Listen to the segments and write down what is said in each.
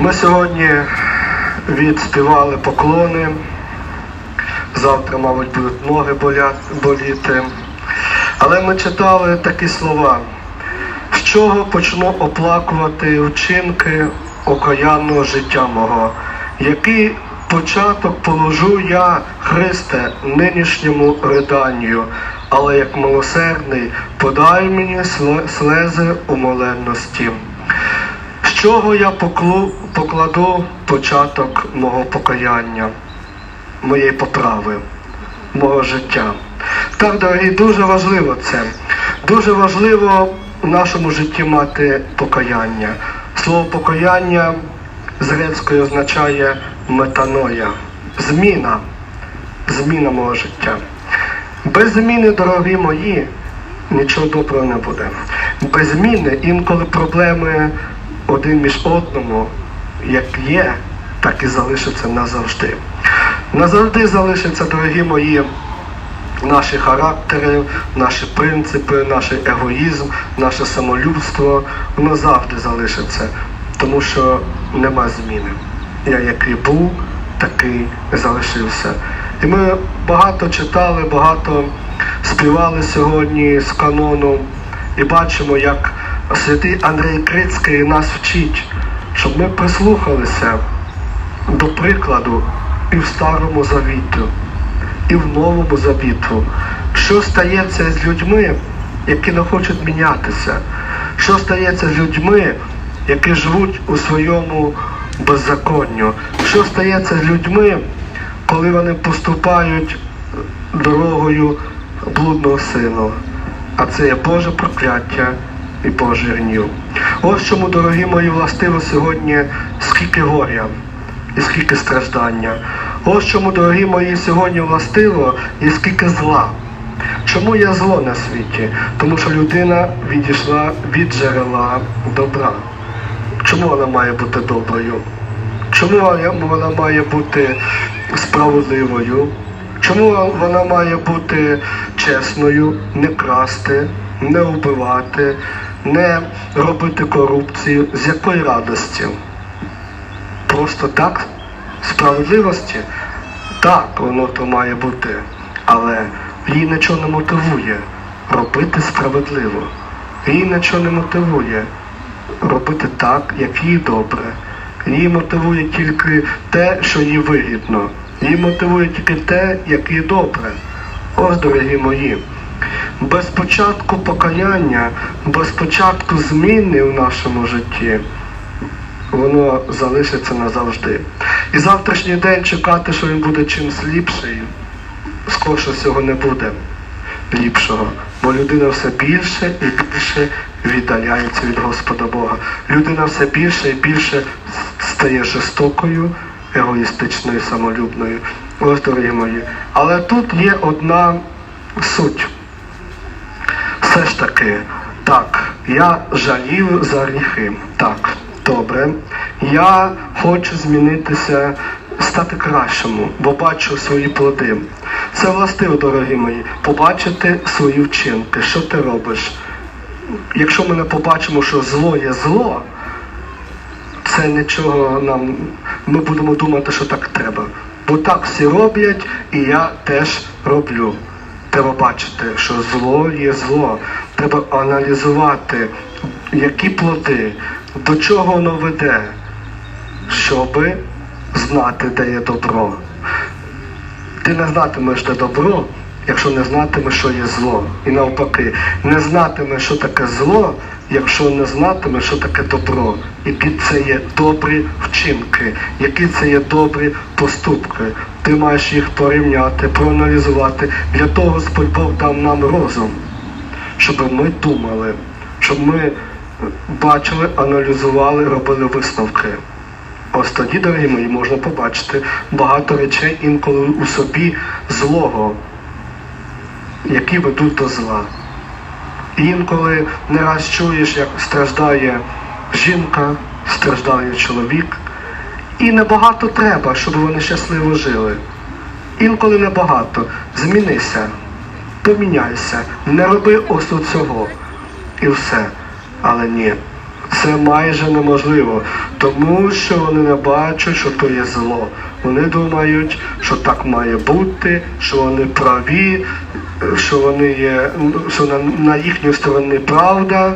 Ми сьогодні відспівали поклони. Завтра, мабуть, будуть ноги боліти. Але ми читали такі слова. З чого почну оплакувати вчинки окаянного життя мого? Який початок положу я, Христе, нинішньому риданню, але як милосердний, подай мені сле- слези умоленності. Чого я поклу, покладу початок мого покаяння, моєї поправи, мого життя? Так, дорогі, дуже важливо це. Дуже важливо в нашому житті мати покаяння. Слово покаяння з грецької означає метаноя, зміна, зміна мого життя. Без зміни, дорогі мої, нічого доброго не буде. Без зміни інколи проблеми один між одному, як є, так і залишаться назавжди. Назавжди залишаться, дорогі мої, наші характери, наші принципи, наш егоїзм, наше самолюбство, воно завжди залишиться, тому що нема зміни. Я який був, такий залишився. І ми багато читали, багато співали сьогодні з канону і бачимо, як святий Андрій Крицький нас вчить, щоб ми прислухалися до прикладу і в Старому Завіту, і в Новому Завіту. Що стається з людьми, які не хочуть мінятися? Що стається з людьми, які живуть у своєму беззаконню? Що стається з людьми, коли вони поступають дорогою блудного сину? А це є Боже прокляття і Божий гнів. Ось чому, дорогі мої, властиво сьогодні скільки горя і скільки страждання. Ось чому, дорогі мої, сьогодні властиво і скільки зла. Чому є зло на світі? Тому що людина відійшла від джерела добра. Чому вона має бути доброю? Чому вона має бути справедливою? Чому вона має бути чесною, не красти, не вбивати, не робити корупцію? З якої радості? Просто так? Справедливості? Так, воно то має бути, але її нічого не мотивує робити справедливо. Її нічого не мотивує робити так, як їй добре. Її мотивує тільки те, що їй вигідно. Її мотивує тільки те, як їй добре. Ось, дорогі мої, без початку покаяння, без початку зміни в нашому житті, воно залишиться назавжди. І завтрашній день чекати, що він буде чимсь ліпший, скорше всього не буде ліпшого. Бо людина все більше і більше віддаляється від Господа Бога. Людина все більше і більше стає жорстокою, егоїстичною, самолюбною. Ось, дорогі мої. Але тут є одна суть. Все ж таки, так, я жалів за гріхи. Так, добре. Я хочу змінитися, стати кращому, бо бачу свої плоди. Це властиво, дорогі мої, побачити свої вчинки, що ти робиш. Якщо ми не побачимо, що зло є зло, це нічого нам. Ми будемо думати, що так треба. Бо так всі роблять, і я теж роблю. Треба бачити, що зло є зло. Треба аналізувати, які плоди, до чого воно веде, щоби знати, де є добро. Ти не знатимеш, де добро, якщо не знатимеш, що є зло. І навпаки, не знатимеш, що таке зло, якщо не знатимеш, що таке добро, які це є добрі вчинки, які це є добрі поступки. Ти маєш їх порівняти, проаналізувати. Для того Господь Бог дав нам розум, щоб ми думали, щоб ми бачили, аналізували, робили висновки. Ось тоді, дорогі мої, можна побачити багато речей інколи у собі злого, які ведуть до зла. Інколи не раз чуєш, як страждає жінка, страждає чоловік. І небагато треба, щоб вони щасливо жили. Інколи небагато. Змінися, поміняйся, не роби ось цього. І все. Але ні, Це майже неможливо, тому що вони не бачать, що то є зло. Вони думають, що так має бути, що вони праві, що вони є, що на, на їхній стороні правда.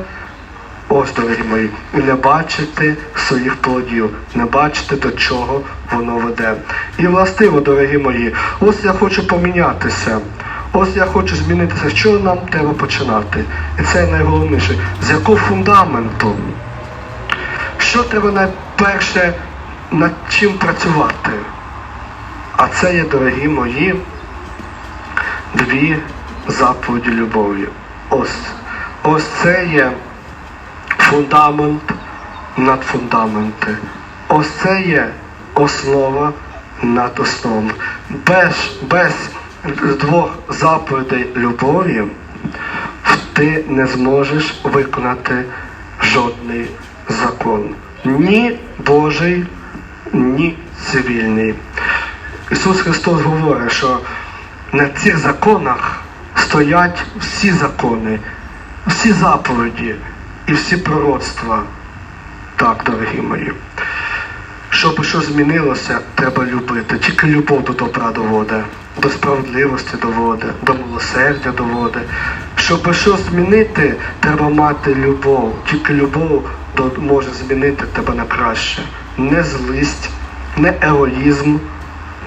Ось, дорогі мої, не бачити своїх плодів, не бачити до чого воно веде. І властиво, дорогі мої, ось я хочу помінятися. Ось я хочу змінитися. З чого нам треба починати? І це найголовніше. З якого фундаменту? Що треба найперше над чим працювати? А це є, дорогі мої, дві заповіді любові. Ось. Ось це є фундамент над фундаменти. Ось це є основа над основами. Без, без двох заповідей любові ти не зможеш виконати жодний закон. Ні Божий, ні цивільний. Ісус Христос говорить, що на цих законах стоять всі закони, всі заповіді і всі пророцтва. Так, дорогі мої. Щоб щось змінилося, треба любити. Тільки любов до добра доводить, до справедливості доводить, до милосердя доводить. Щоб щось змінити, треба мати любов. Тільки любов може змінити тебе на краще. Не злість, не егоїзм,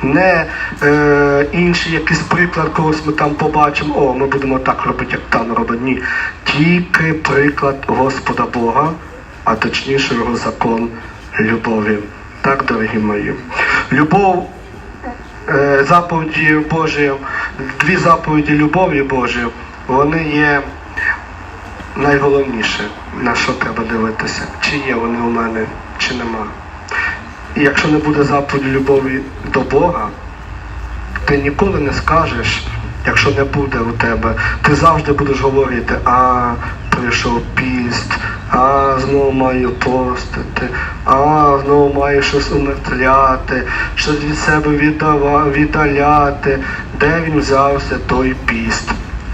не е, інший якийсь приклад, когось ми там побачимо, о, ми будемо так робити, як там робить. Ні. Тільки приклад Господа Бога, а точніше його закон любові. Так, дорогі мої. Любов, е, заповіді Божі, дві заповіді любові Божі, вони є найголовніше, на що треба дивитися. Чи є вони у мене, чи нема. Якщо не буде заповіді любові до Бога, ти ніколи не скажеш, якщо не буде у тебе, ти завжди будеш говорити, а прийшов піст, а знову маю постити, а знову маю щось умертвляти, щось від себе віддаляти. Де він взявся той піст?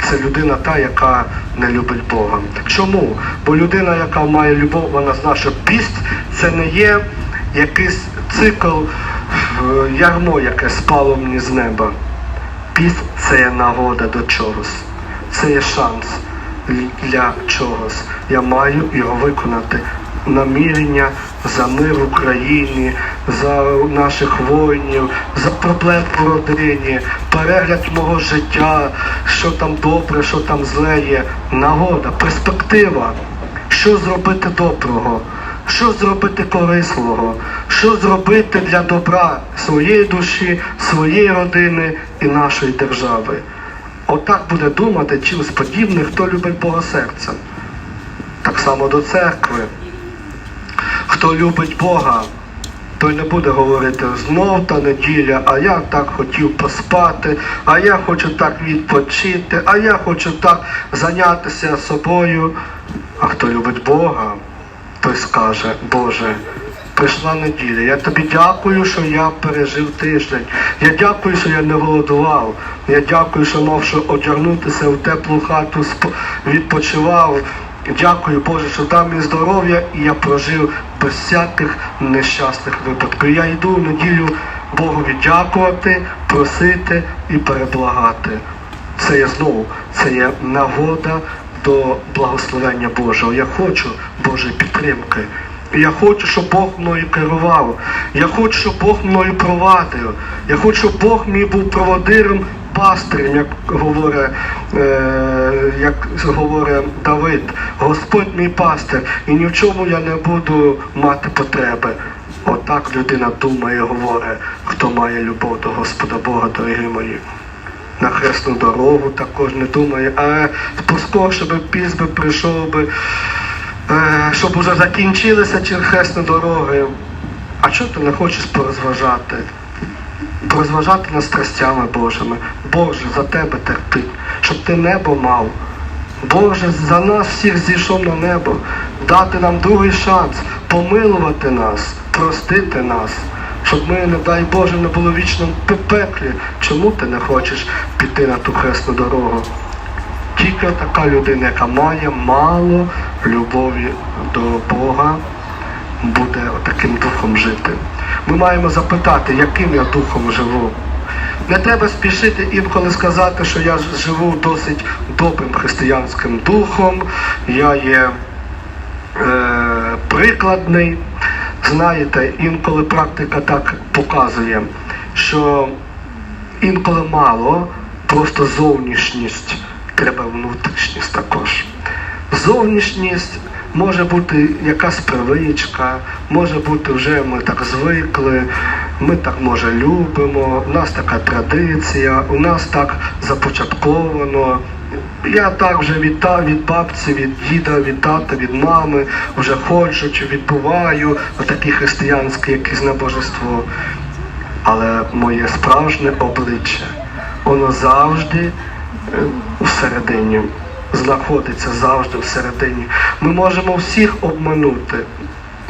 Це людина та, яка не любить Бога. Чому? Бо людина, яка має любов, вона знає, що піст це не є якийсь цикл, ярмо, яке спало мені з неба. Піст це є нагода до чогось. Це є шанс для чогось. Я маю його виконати. Намірення за мир в Україні, за наших воїнів, за проблем в родині, перегляд мого життя, що там добре, що там зле є. Нагода, перспектива. Що зробити доброго? Що зробити корисного? Що зробити для добра своєї душі, своєї родини і нашої держави? Отак буде думати чимось подібне, хто любить Бога серцем. Так само до церкви. Хто любить Бога, той не буде говорити знов та неділя, а я так хотів поспати, а я хочу так відпочити, а я хочу так зайнятися собою. А хто любить Бога, той скаже, Боже, прийшла неділя. Я тобі дякую, що я пережив тиждень. Я дякую, що я не голодував. Я дякую, що мав що одягнутися в теплу хату, відпочивав. Дякую, Боже, що дав мені здоров'я і я прожив без всяких нещасних випадків. Я йду в неділю Богові дякувати, просити і переблагати. Це є знову, це є нагода до благословення Божого. Я хочу Божої підтримки. Я хочу, щоб Бог мною керував. Я хочу, щоб Бог мною провадив. Я хочу, щоб Бог мій був проводирем, пастирем, як говорить, е, як говорить Давид. Господь мій пастир, і ні в чому я не буду мати потреби. Отак людина думає, говорить, хто має любов до Господа Бога, дорогі мої на хресну дорогу також не думає, а поскорше би піс би прийшов би, е, щоб уже закінчилися ці дороги. А чого ти не хочеш порозважати? Порозважати над страстями Божими. Боже, за тебе терпить, щоб ти небо мав. Боже, за нас всіх зійшов на небо, дати нам другий шанс, помилувати нас, простити нас, щоб ми, не дай Боже, не були в вічному пеклі. Чому ти не хочеш піти на ту хресну дорогу? Тільки така людина, яка має мало любові до Бога, буде таким духом жити. Ми маємо запитати, яким я духом живу. Не треба спішити інколи сказати, що я живу досить добрим християнським духом, я є е, прикладний. Знаєте, інколи практика так показує, що інколи мало, просто зовнішність, треба внутрішність також. Зовнішність може бути якась привичка, може бути вже ми так звикли, ми так може любимо, у нас така традиція, у нас так започатковано. Я так вже від, та, від бабці, від діда, від тата, від мами вже ходжу чи відбуваю отакі християнські якісь набожество. Але моє справжнє обличчя, воно завжди е, всередині, знаходиться завжди всередині. Ми можемо всіх обманути,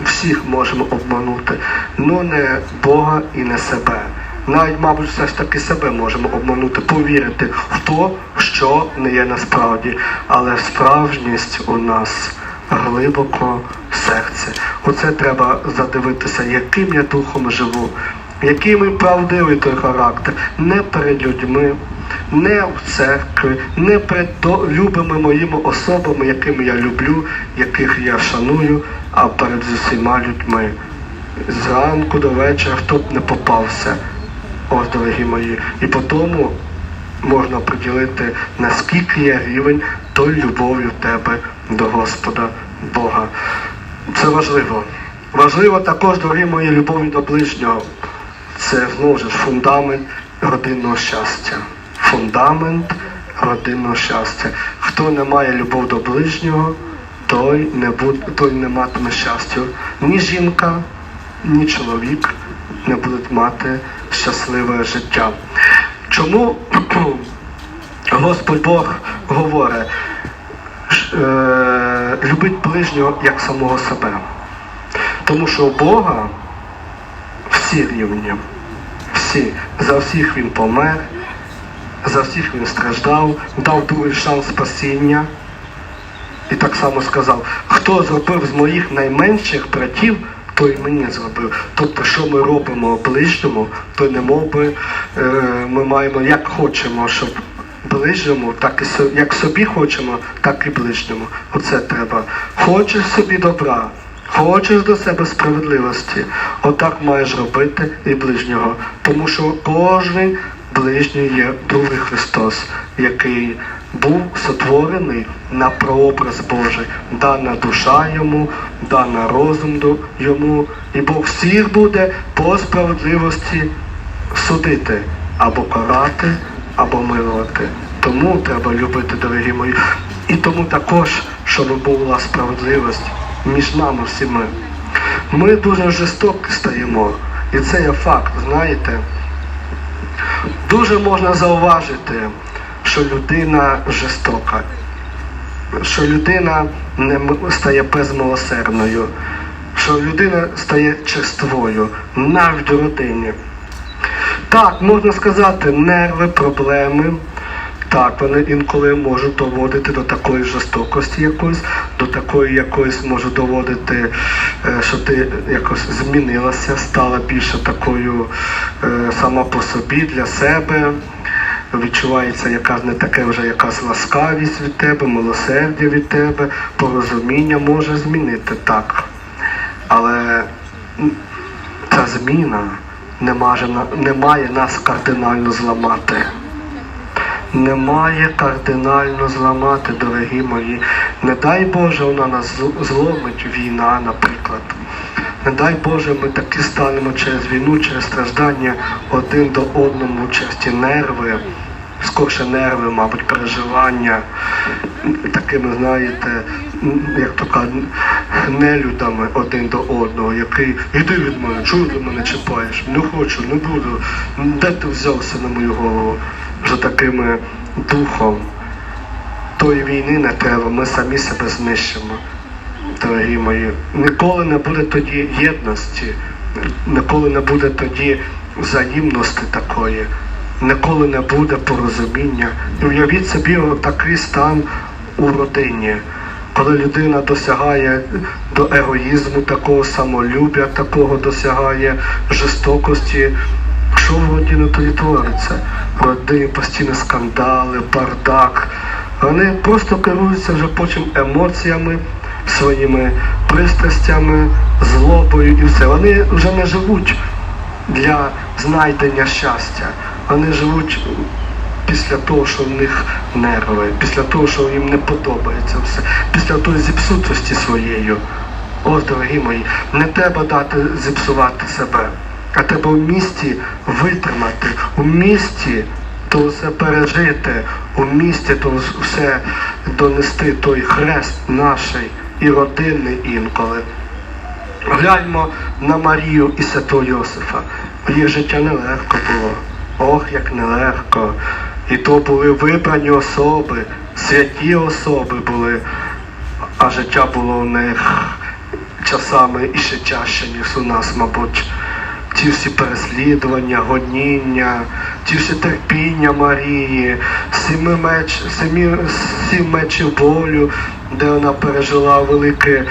всіх можемо обманути, але не Бога і не себе. Навіть, мабуть, все ж таки себе можемо обманути, повірити в то, що не є насправді. Але справжність у нас глибоко в серці. Оце треба задивитися, яким я духом живу, який мій правдивий той характер, не перед людьми, не в церкві, не перед любими моїми особами, якими я люблю, яких я шаную, а перед усіма людьми. Зранку до вечора хто б не попався. Ось, дорогі мої. І по тому можна приділити, наскільки є рівень той любові в тебе до Господа Бога. Це важливо. Важливо також, дорогі мої, любові до ближнього. Це знову ж фундамент родинного щастя. Фундамент родинного щастя. Хто не має любов до ближнього, той не буде, той не матиме щастя. Ні жінка, ні чоловік не будуть мати щасливе життя. Чому Господь Бог говорить, е, любить ближнього як самого себе? Тому що у Бога всі рівні, всі, за всіх він помер, за всіх він страждав, дав другий шанс спасіння. І так само сказав, хто зробив з моїх найменших братів, той мені зробив. Тобто, що ми робимо ближньому, то не мов би е, ми маємо як хочемо, щоб ближньому, так і як собі хочемо, так і ближньому. Оце треба. Хочеш собі добра, хочеш до себе справедливості, отак маєш робити і ближнього. Тому що кожен ближній є другий Христос, який був сотворений на прообраз Божий, дана душа йому, дана розум йому, і Бог всіх буде по справедливості судити або карати, або милувати. Тому треба любити, дорогі мої. І тому також, щоб була справедливість між нами всіми. Ми дуже жорстокі стаємо, і це є факт, знаєте. Дуже можна зауважити, що людина жорстока, що людина не стає безмилосердною, що людина стає черствою навіть у родині. Так, можна сказати, нерви, проблеми. Так, вони інколи можуть доводити до такої жорстокості якоїсь, до такої якоїсь можуть доводити, е, що ти якось змінилася, стала більше такою е, сама по собі для себе. Відчувається якась не таке вже якась ласкавість від тебе, милосердя від тебе, порозуміння може змінити так. Але ця зміна не має, не має нас кардинально зламати. Не має кардинально зламати, дорогі мої. Не дай Боже, вона нас зломить війна, наприклад. Не дай Боже, ми таки станемо через війну, через страждання один до одному, через ті нерви, скорше нерви, мабуть, переживання, такими, знаєте, як то кажуть, нелюдами один до одного, який іди від мене, чого ти мене чіпаєш? Не хочу, не буду. Де ти взявся на мою голову? Вже такими духом. Тої війни не треба, ми самі себе знищимо. Дорогі мої, ніколи не буде тоді єдності, ніколи не буде тоді взаємності такої. ніколи не буде порозуміння. І уявіть собі такий стан у родині, коли людина досягає до егоїзму, такого самолюбя, такого досягає жорстокості. Що в родині тоді твориться? В родині постійно скандали, бардак. Вони просто керуються вже потім емоціями, своїми пристрастями, злобою і все. Вони вже не живуть для знайдення щастя. Вони живуть після того, що в них нерви, після того, що їм не подобається все, після тої зіпсутості своєю. Ось, дорогі мої, не треба дати зіпсувати себе, а треба в місті витримати, у місті то все пережити, у місті то все донести той хрест наш і родинний інколи. Гляньмо на Марію і Святого Йосифа. Їх життя нелегко було. Ох, як нелегко. І то були вибрані особи, святі особи були, а життя було у них часами і ще тяжче, ніж у нас, мабуть. Ті всі переслідування, годніння, ті всі терпіння Марії, сіми меч, сімі, сім мечів болю, де вона пережила велике е,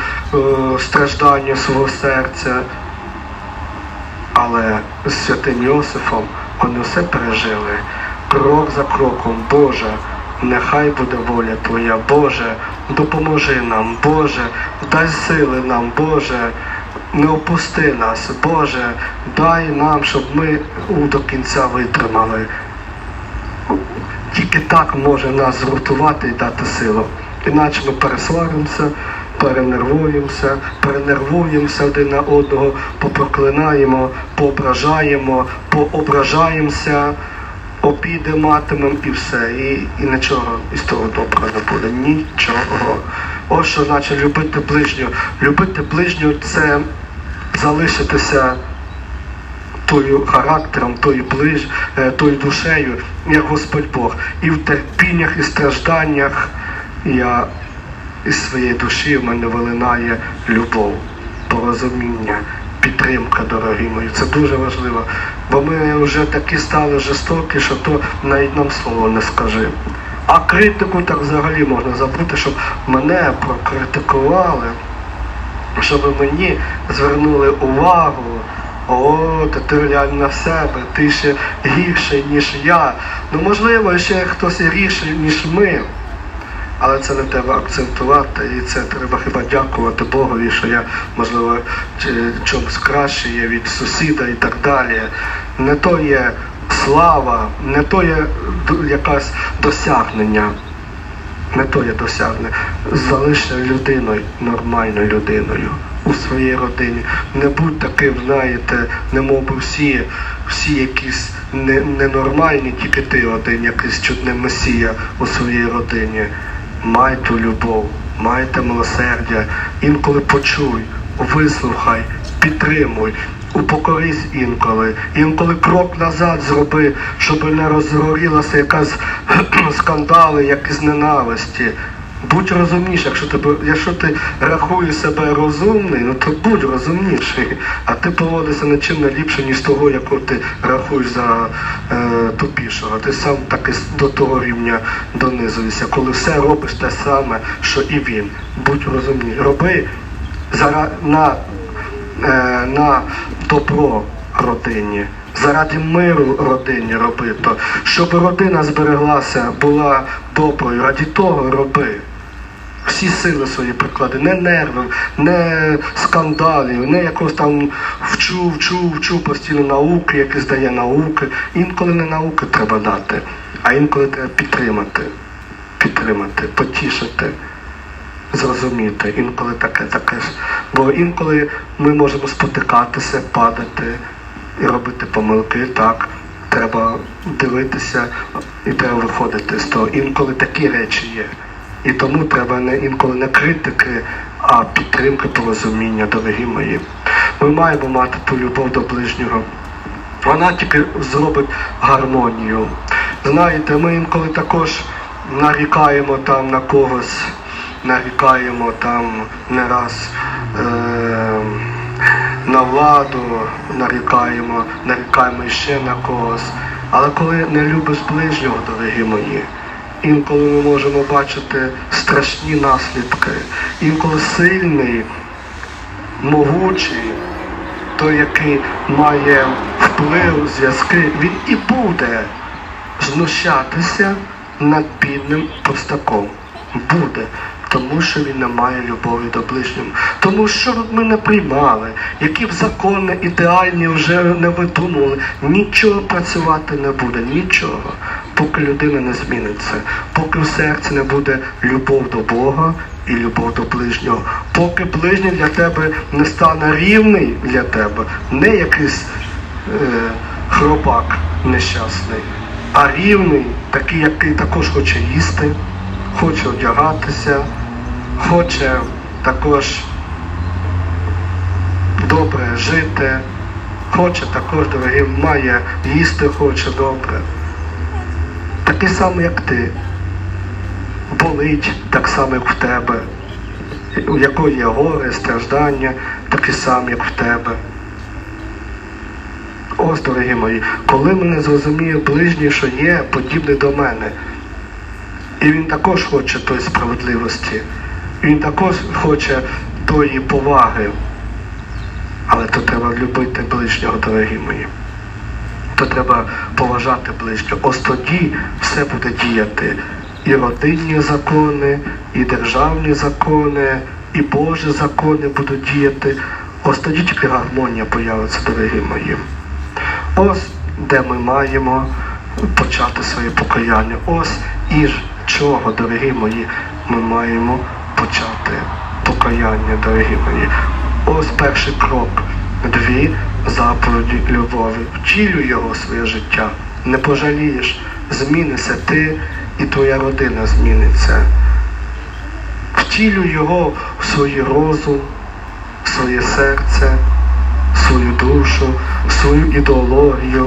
страждання свого серця. Але з святим Йосифом вони все пережили. Крок за кроком, Боже, нехай буде воля Твоя, Боже, допоможи нам, Боже, дай сили нам, Боже, не опусти нас, Боже, дай нам, щоб ми до кінця витримали. Тільки так може нас згуртувати і дати силу. Іначе ми пересваримося, перенервуємося, перенервуємося один на одного, попроклинаємо, поображаємо, поображаємося, обіди матимемо і все. І, і нічого із того доброго не буде. Нічого. Ось що значить любити ближнього. Любити ближнього це залишитися тою характером, тою ближ, е, тою душею, як Господь Бог. І в терпіннях, і стражданнях я із своєї душі в мене вилинає любов, порозуміння, підтримка, дорогі мої. Це дуже важливо. Бо ми вже такі стали жорстокі, що то навіть нам слово не скажи. А критику так взагалі можна забути, щоб мене прокритикували, щоб мені звернули увагу. О, та ти глянь на себе, ти ще гірший, ніж я. Ну можливо, ще хтось гірший, ніж ми. Але це не треба акцентувати, і це треба хіба дякувати Богові, що я, можливо, чомусь краще є від сусіда і так далі. Не то є слава, не то є якесь досягнення. Не то є досягнення. Залишся людиною, нормальною людиною у своїй родині. Не будь таким, знаєте, не мов би всі, всі якісь не- ненормальні, тільки ти один, якийсь чудний месія у своїй родині. Май ту любов, майте милосердя, інколи почуй, вислухай, підтримуй, упокорись інколи, інколи крок назад зроби, щоб не розгорілася якась скандали, якісь ненависті. Будь розумніший, якщо тебе, якщо ти рахуєш себе розумний, ну то будь розумніший, а ти поводишся нічим не ліпше, ніж того, якого ти рахуєш за е, тупішого. Ти сам таки до того рівня донизуєшся, коли все робиш те саме, що і він. Будь розумній. Роби зара, на, е, на добро родині. Заради миру родині роби то, щоб родина збереглася, була доброю, раді того роби. Всі сили свої приклади, не нервів, не скандалів, не якось там вчу, вчу, вчу постійно науки, які здає науки. Інколи не науки треба дати, а інколи треба підтримати, підтримати, потішити, зрозуміти. Інколи таке, таке ж. Бо інколи ми можемо спотикатися, падати і робити помилки. Так, треба дивитися і треба виходити з того. Інколи такі речі є. І тому треба не інколи не критики, а підтримки порозуміння, дорогі мої. Ми маємо мати ту любов до ближнього. Вона тільки зробить гармонію. Знаєте, ми інколи також нарікаємо там на когось, нарікаємо там не раз е- на владу, нарікаємо, нарікаємо ще на когось. Але коли не любиш ближнього, дорогі мої, інколи ми можемо бачити страшні наслідки. Інколи сильний, могучий, той, який має вплив, зв'язки, він і буде знущатися над бідним простаком. Буде. Тому що він не має любові до ближнього. Тому що ми не приймали, які б закони ідеальні вже не видумували, нічого працювати не буде, нічого, поки людина не зміниться, поки в серці не буде любов до Бога і любов до ближнього, поки ближній для тебе не стане рівний для тебе, не якийсь е, хробак нещасний, а рівний, такий, який також хоче їсти, хоче одягатися, хоче також добре жити, хоче також, дорогі, має їсти, хоче добре. Такий самий, як ти. Болить так само, як в тебе. У якої є горе, страждання, такі самі, як в тебе. Ось, дорогі мої, коли мене зрозуміє ближній, що є подібний до мене, і він також хоче тої справедливості, він також хоче тої поваги. Але то треба любити ближнього, дорогі мої. То треба поважати ближнього. Ось тоді все буде діяти. І родинні закони, і державні закони, і Божі закони будуть діяти. Ось тоді тільки гармонія появиться, дорогі мої. Ось де ми маємо почати своє покаяння. Ось із чого, дорогі мої, ми маємо почати покаяння, дорогі мої. Ось перший крок. Дві заповіді любові. Втілюй його своє життя. Не пожалієш. Змінися ти і твоя родина зміниться. Втілюй його в свій розум, в своє серце, в свою душу, в свою ідеологію,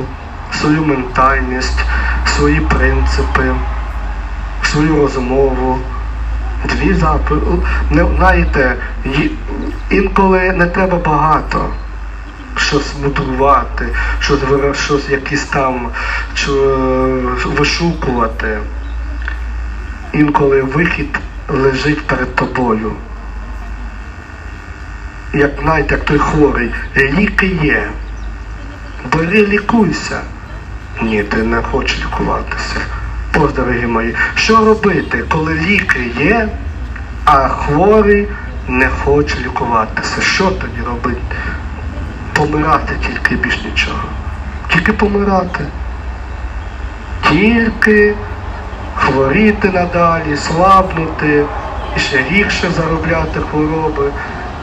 в свою ментальність, в свої принципи, в свою розмову. Дві заповіді. Знаєте, інколи не треба багато щось мудрувати, щось, щось якісь там вишукувати. Інколи вихід лежить перед тобою. Як знаєте, як той хворий, ліки є. Бери, лікуйся. Ні, ти не хочеш лікуватися. Ось, дорогі мої, що робити, коли ліки є, а хворий не хоче лікуватися? Що тоді робити? Помирати тільки більш нічого. Тільки помирати. Тільки хворіти надалі, слабнути, і ще гірше заробляти хвороби,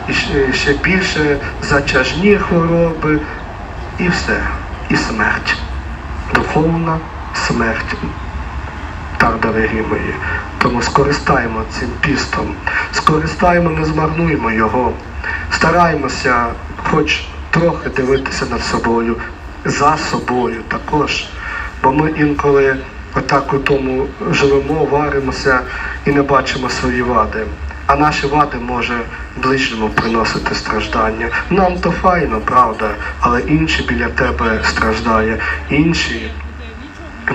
і ще, більше затяжні хвороби, і все. І смерть. Духовна смерть. Так, дорогі мої. Тому скористаємо цим пістом, скористаємо, не змарнуємо його, стараємося хоч трохи дивитися над собою, за собою також. Бо ми інколи отак у тому живемо, варимося і не бачимо свої вади. А наші вади може ближньому приносити страждання. Нам то файно, правда, але інші біля тебе страждає, інші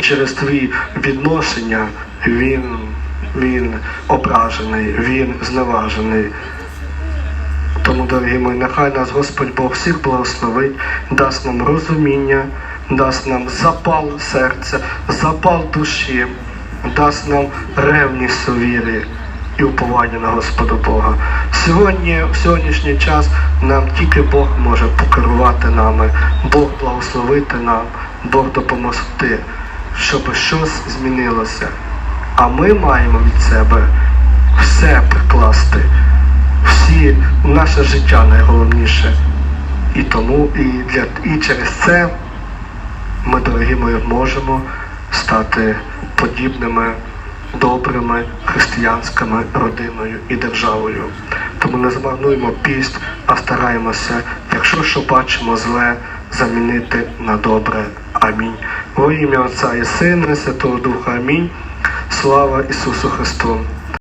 через твої відношення він, він ображений, він зневажений. Тому, дорогі мої, нехай нас Господь Бог всіх благословить, дасть нам розуміння, дасть нам запал серця, запал душі, дасть нам ревність у і уповання на Господа Бога. Сьогодні, в сьогоднішній час, нам тільки Бог може покерувати нами, Бог благословити нам, Бог допомогти, щоб щось змінилося. А ми маємо від себе все прикласти всі наше життя найголовніше. І тому і для і через це ми, дорогі мої, можемо стати подібними добрими християнськими родиною і державою. Тому не змарнуємо піст, а стараємося, якщо що бачимо зле, замінити на добре. Амінь. Во ім'я Отця і Сина, і Святого Духа. Амінь. Слава Ісусу Христу!